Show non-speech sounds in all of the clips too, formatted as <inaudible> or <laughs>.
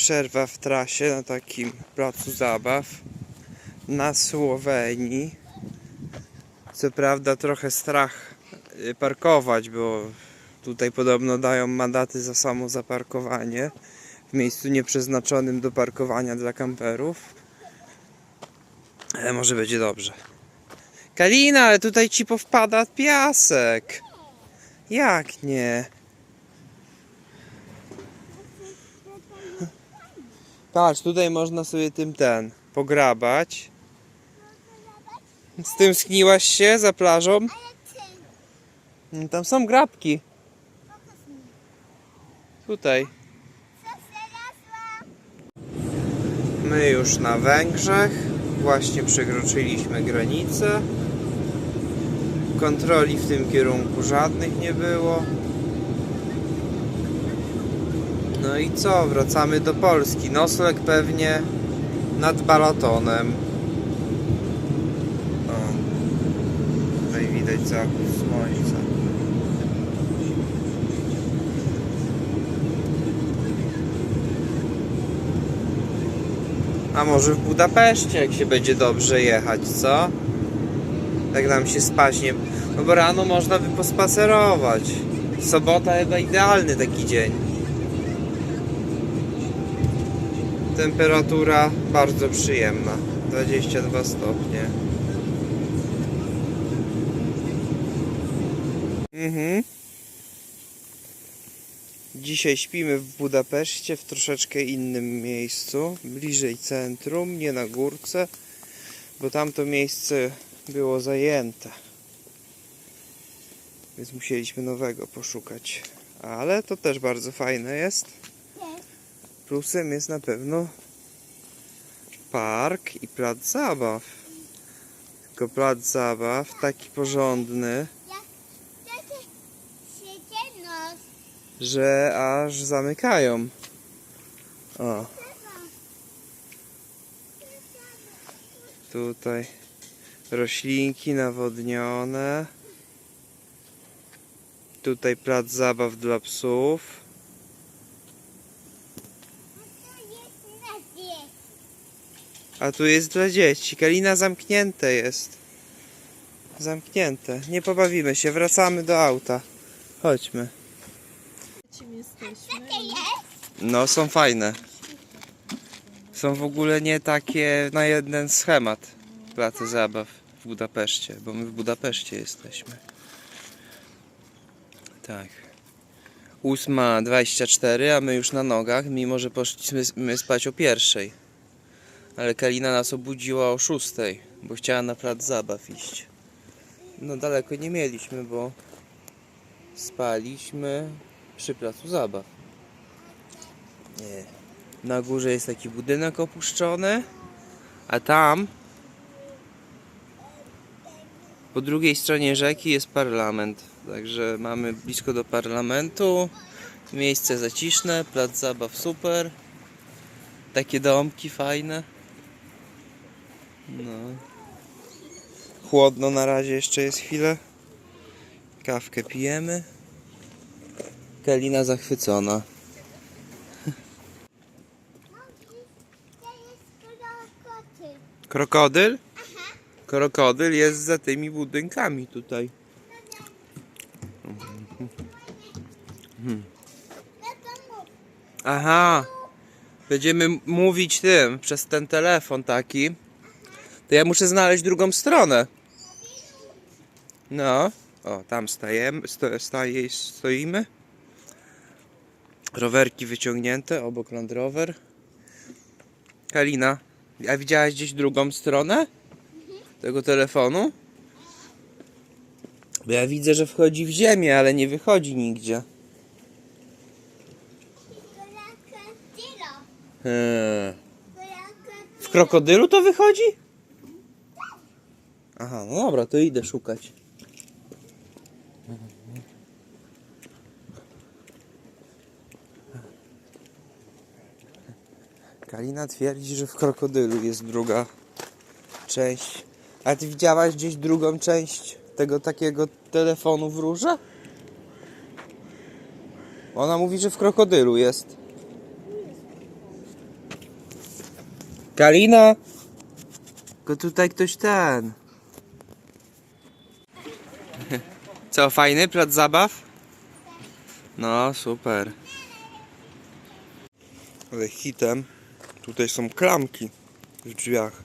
Przerwa w trasie na takim placu zabaw na Słowenii. Co prawda trochę strach y, parkować, bo tutaj podobno dają mandaty za samo zaparkowanie w miejscu nieprzeznaczonym do parkowania dla kamperów. Ale może będzie dobrze. Kalina, ale tutaj ci powpada piasek. Jak nie? Patrz, tutaj można sobie tym ten pograbać. Z tym skniłaś się za plażą? No, Tam są grabki. Tutaj. My już na Węgrzech. Właśnie przekroczyliśmy granicę. Kontroli w tym kierunku żadnych nie było. No i co? Wracamy do Polski. Nocleg pewnie nad Balatonem. O. Tutaj widać zachód słońca. A może w Budapeszcie, jak się będzie dobrze jechać, co? Tak nam się spaśnie. No bo rano można by pospacerować. Sobota chyba idealny taki dzień. Temperatura bardzo przyjemna. 22 stopnie. Mhm. Dzisiaj śpimy w Budapeszcie, w troszeczkę innym miejscu, bliżej centrum, nie na górce, bo tamto miejsce było zajęte. Więc musieliśmy nowego poszukać. Ale to też bardzo fajne jest. Plusem jest na pewno park i plac zabaw. Tylko plac zabaw taki porządny, że aż zamykają. O, tutaj roślinki nawodnione. Tutaj plac zabaw dla psów. A tu jest dla dzieci. Kalina zamknięte jest. Zamknięte. Nie pobawimy się. Wracamy do auta. Chodźmy. No, są fajne. Są w ogóle nie takie na jeden schemat placy zabaw w Budapeszcie, bo my w Budapeszcie jesteśmy. Tak. 8.24, a my już na nogach, mimo że poszliśmy my spać o pierwszej. Ale Kalina nas obudziła o 6, bo chciała na plac zabaw iść. No daleko nie mieliśmy, bo spaliśmy przy placu zabaw. Nie. Na górze jest taki budynek opuszczony, a tam po drugiej stronie rzeki jest parlament. Także mamy blisko do parlamentu. Miejsce zaciszne, plac zabaw super. Takie domki fajne. No. Chłodno na razie jeszcze jest chwilę. Kawkę pijemy. Kalina zachwycona. Krokodyl? Krokodyl jest za tymi budynkami tutaj. Aha. Będziemy mówić tym przez ten telefon taki. To ja muszę znaleźć drugą stronę. No. O, tam stajemy, sto, staje, stoimy. Rowerki wyciągnięte, obok Land Rover. Kalina, a widziałaś gdzieś drugą stronę tego telefonu? Bo ja widzę, że wchodzi w ziemię, ale nie wychodzi nigdzie. Eee. W krokodylu to wychodzi? Aha, no dobra, to idę szukać. Kalina twierdzi, że w krokodylu jest druga część. A ty widziałaś gdzieś drugą część tego takiego telefonu w rurze? Ona mówi, że w krokodylu jest. Kalina! Tylko tutaj ktoś ten. Co, fajny plac zabaw? No, super. Ale hitem, tutaj są klamki w drzwiach.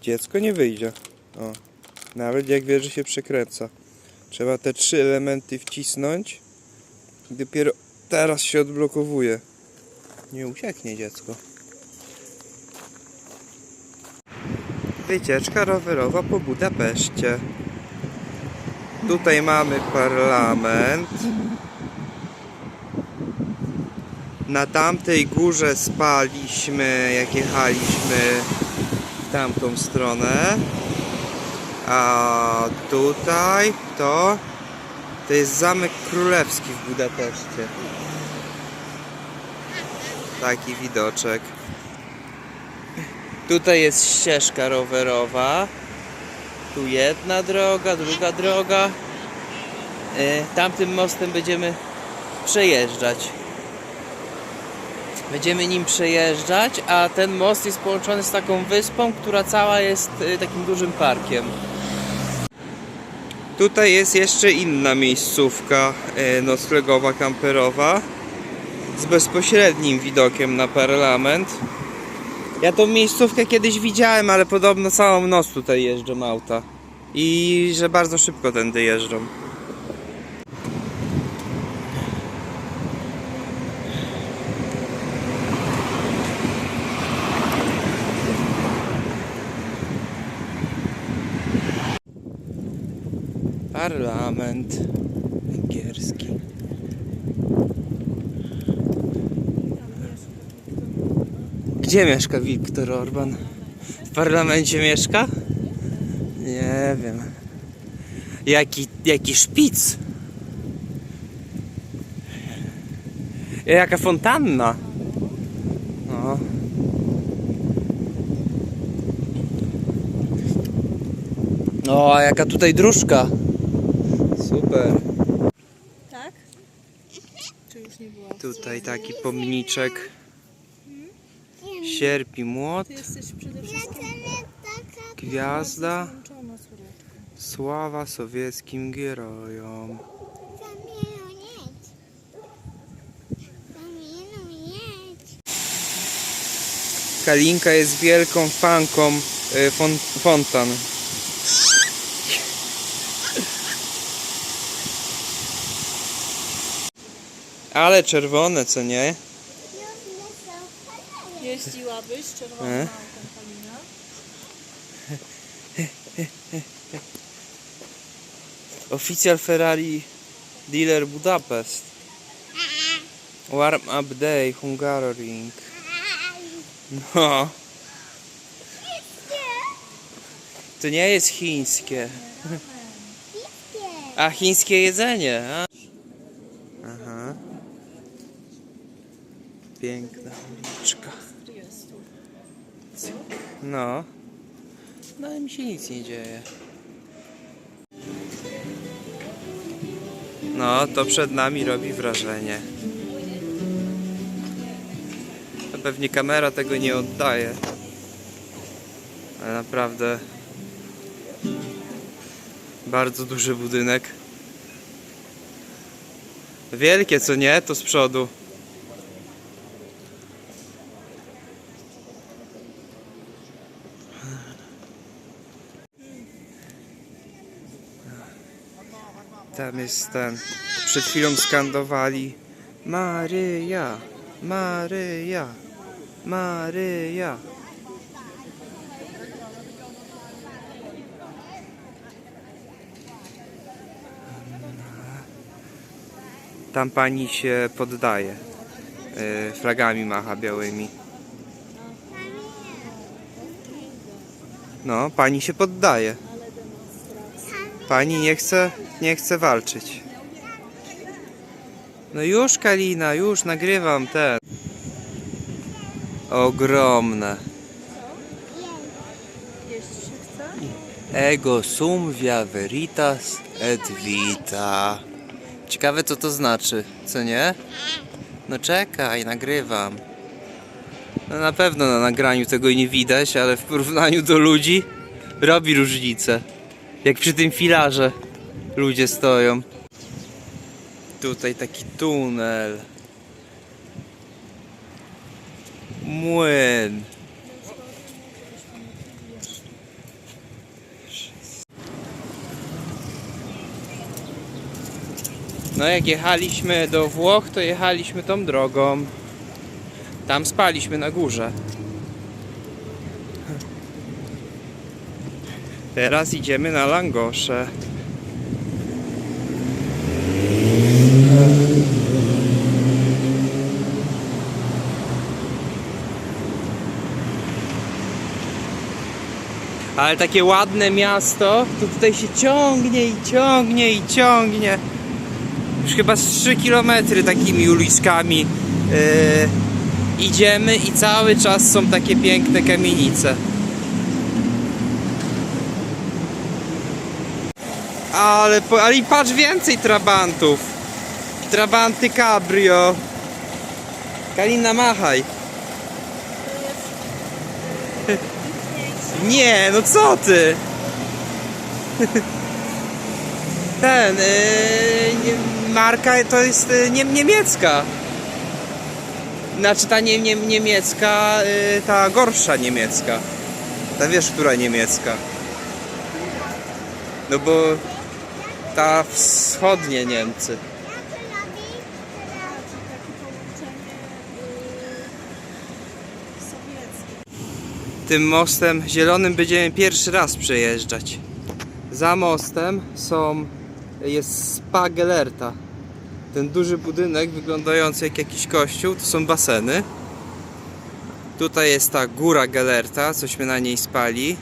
Dziecko nie wyjdzie. O. Nawet jak wie, że się przekręca. Trzeba te trzy elementy wcisnąć. Dopiero teraz się odblokowuje. Nie ucieknie dziecko. Wycieczka rowerowa po Budapeszcie. Tutaj mamy parlament. Na tamtej górze spaliśmy, jak jechaliśmy w tamtą stronę. A tutaj to to jest Zamek Królewski w Budapeszcie. Taki widoczek. Tutaj jest ścieżka rowerowa. Tu jedna droga, druga droga. E, Tamtym mostem będziemy przejeżdżać. Będziemy nim przejeżdżać, a ten most jest połączony z taką wyspą, która cała jest e, takim dużym parkiem. Tutaj jest jeszcze inna miejscówka e, noclegowa, kamperowa z bezpośrednim widokiem na parlament. Ja tą miejscówkę kiedyś widziałem, ale podobno całą noc tutaj jeżdżą auta. I że bardzo szybko tędy jeżdżą. Parlament Gdzie mieszka Viktor Orban? W parlamencie mieszka? Nie wiem. Jaki, jaki szpic? Jaka fontanna? No. O, a jaka tutaj dróżka? Super. Tak? Czy już nie była? Tutaj taki pomniczek. Sierp i młot. Ty jesteś przede wszystkim Gwiazda. zmęczona, córeczko. Sława sowieckim. Zamienić. Kalinka jest wielką fanką y, fon, fontan. Ale czerwone, co nie? Jeździłabyś czerwoną E? <laughs> Oficjal Ferrari dealer Budapest. Warm up day Hungaroring. No. To nie jest chińskie. A chińskie jedzenie. A? Aha. Piękna uliczka. No. No ale mi się nic nie dzieje. No, to przed nami robi wrażenie. Pewnie kamera tego nie oddaje. Ale naprawdę bardzo duży budynek. Wielkie, co nie? To z przodu. Tam jest ten. Przed chwilą skandowali Maryja, Maryja, Maryja. Tam pani się poddaje. Yy, flagami macha białymi. No, pani się poddaje. Pani nie chce, nie chce walczyć. No już Kalina, już nagrywam ten. Ogromne. Ego sum via veritas et vita. Ciekawe co to znaczy, co nie? No czekaj, nagrywam. No na pewno na nagraniu tego nie widać, ale w porównaniu do ludzi robi różnicę. Jak przy tym filarze ludzie stoją. Tutaj taki tunel. Młyn. No jak jechaliśmy do Włoch, to jechaliśmy tą drogą. Tam spaliśmy na górze. Teraz idziemy na Langosze. Ale takie ładne miasto, to tutaj się ciągnie i ciągnie i ciągnie. Już chyba z 3 km takimi uliczkami yy, idziemy i cały czas są takie piękne kamienice. Ale, ale i patrz więcej trabantów. Trabanty cabrio. Kalina machaj. Nie, no co ty? Ten, yy, marka to jest yy, nie, niemiecka. Znaczy ta nie, nie, niemiecka, yy, ta gorsza niemiecka. Ta wiesz, która niemiecka. No bo ta wschodnie Niemcy. Tym mostem zielonym będziemy pierwszy raz przejeżdżać. Za mostem są jest spa Gelerta. Ten duży budynek wyglądający jak jakiś kościół, to są baseny. Tutaj jest ta góra Gelerta, cośmy na niej spali.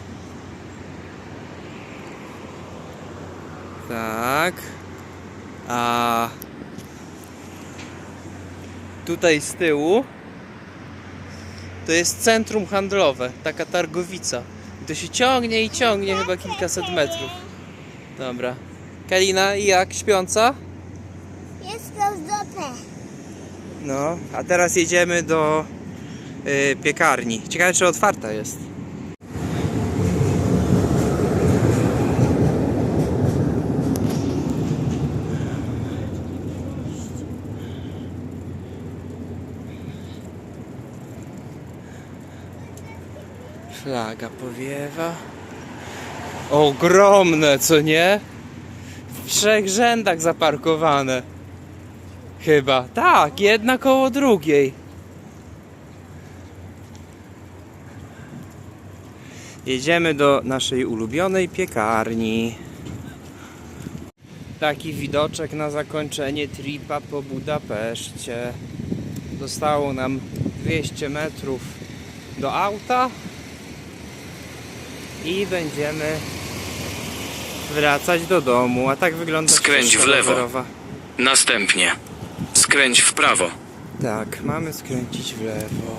Tak. A tutaj z tyłu to jest centrum handlowe, taka targowica. I to się ciągnie i ciągnie chyba kilkaset metrów. Dobra. Kalina, i jak śpiąca? Jest to dobre. No, a teraz jedziemy do y, piekarni. Ciekawe, czy otwarta jest. Flaga powiewa. Ogromne, co nie? W trzech rzędach zaparkowane. Chyba. Tak, jedna koło drugiej. Jedziemy do naszej ulubionej piekarni. Taki widoczek na zakończenie tripa po Budapeszcie. Zostało nam 200 metrów do auta i będziemy wracać do domu. A tak wygląda Skręć w lewo. rowerowa. Następnie skręć w prawo. Tak, mamy skręcić w lewo.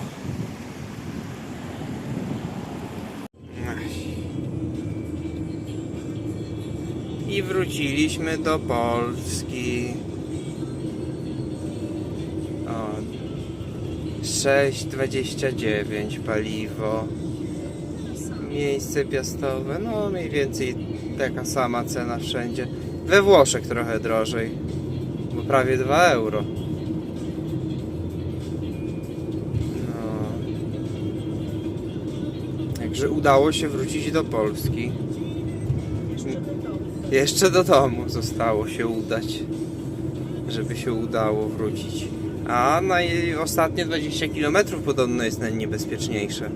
I wróciliśmy do Polski. O, 6,29 paliwo. Miejsce piastowe, no mniej więcej taka sama cena wszędzie. We Włoszech trochę drożej, bo prawie 2 euro. No. Także udało się wrócić do Polski. Jeszcze do domu zostało się udać, żeby się udało wrócić. A naj... ostatnie 20 km podobno jest najniebezpieczniejsze.